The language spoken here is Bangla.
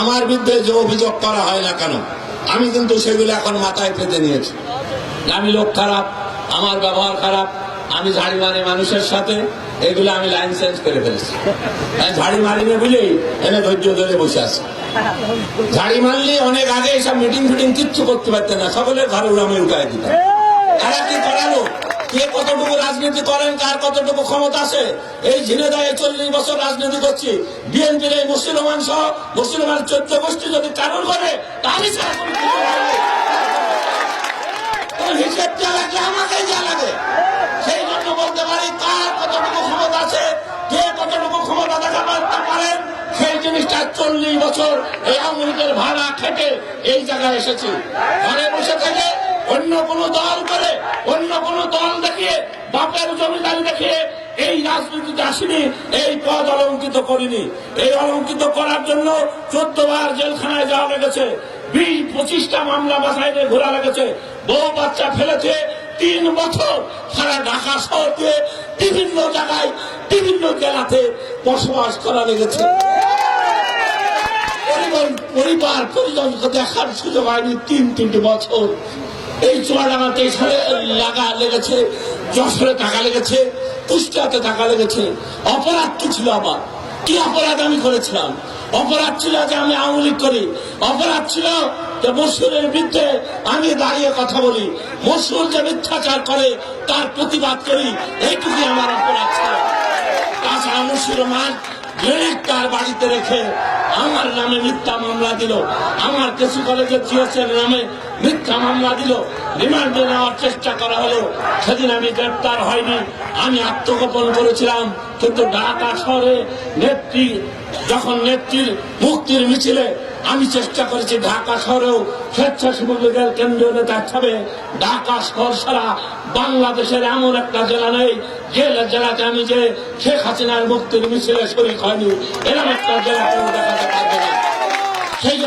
আমার বিরুদ্ধে যে অভিযোগ করা হয় না কেন, আমি কিন্তু সেগুলো এখন মাথায় পেতে নিয়েছি। আমি লোক খারাপ, আমার ব্যবহার খারাপ, আমি ঝাড়ি মারি মানুষের সাথে, এগুলো আমি লাইন চেঞ্জ করে ফেলেছি। ঝাড়ি মারিনি বলেই এনে ধৈর্য ধরে বসে আছি। ঝাড়ি মারলে অনেক আগে এসব মিটিং ফিটিং কিচ্ছু করতে পারতেন না, সকলের ঘরে উড়ামে উঠায় দিতাম। এরা কি করালো কে কতটুকু রাজনীতি করেন, কার কতটুকু ক্ষমতা আছে, এই ঝিনেদায় চল্লিশ বছর রাজনীতি করছি। বিএনপির এই মুসলমান সহ মুসলমান চোদ্দ গোষ্ঠী যদি কারণ করে তাহলে আমাকে যা লাগে। সেই জন্য বলতে পারি, কার কতটুকু ক্ষমতা আছে, কে কতটুকু ক্ষমতা পারেন, সেই চল্লিশ বছর এই আওয়ামী ভাড়া খেটে এই জায়গায় এসেছি। ঘরে বসে থেকে অন্য কোন দল করে, অন্য কোন দল দেখিয়ে, বাপের জমিদারি দেখিয়ে এই রাজনীতিতে আসিনি, এই পদ অলঙ্কিত করিনি। এই অলঙ্কিত করার জন্য চোদ্দ বার জেলখানায় যাওয়া লেগেছে, বিশ, পঁচিশটা মামলা নিয়ে ঘোরা লেগেছে। বউ বাচ্চা ফেলেছে তিন বছর, সারা ঢাকা শহরকে বিভিন্ন জায়গায়, বিভিন্ন জেলাতে বসবাস করা লেগেছে। পরিবার পরিজনকে দেখার সুযোগ হয়নি তিন, তিনটি বছর। এই চুয়াডাঙ্গাতে লাগা লেগেছে, যশোরে টাকা লেগেছে, কুষ্টিয়াতে টাকা লেগেছে। অপরাধ কি ছিল আমার? কি অপরাধ আমি করেছিলাম? অপরাধ ছিল যে আমি আওয়ামী লীগ করি। অপরাধ ছিল যে মসুরের বিরুদ্ধে আমি দাঁড়িয়ে কথা বলি। মসুর যে মিথ্যাচার করে, তার প্রতিবাদ করি। এইটুকুই আমার অপরাধ ছিল। তাছাড়া মুসলমান গ্রেনেড তার বাড়িতে রেখে আমার নামে মিথ্যা মামলা দিল। আমার কিছু কলেজের জিএসের নামে মিথ্যা মামলা দিল। রিমান্ডে নেওয়ার চেষ্টা করা হলো। সেদিন আমি গ্রেপ্তার হয়নি। আমি আত্মগোপন করেছিলাম। কিন্তু ঢাকা শহরে নেত্রী যখন নেত্রীর মুক্তির মিছিলে আমি চেষ্টা করেছি ঢাকা শহরেও স্বেচ্ছাসেবক লীগের কেন্দ্রীয় নেতা হিসাবে ঢাকা শহর ছাড়া বাংলাদেশের এমন একটা জেলা নেই যে জেলাতে আমি যে শেখ হাসিনার মুক্তির মিছিলে শরীর হয়নি, এরকম একটা জেলা দেখা না। সেই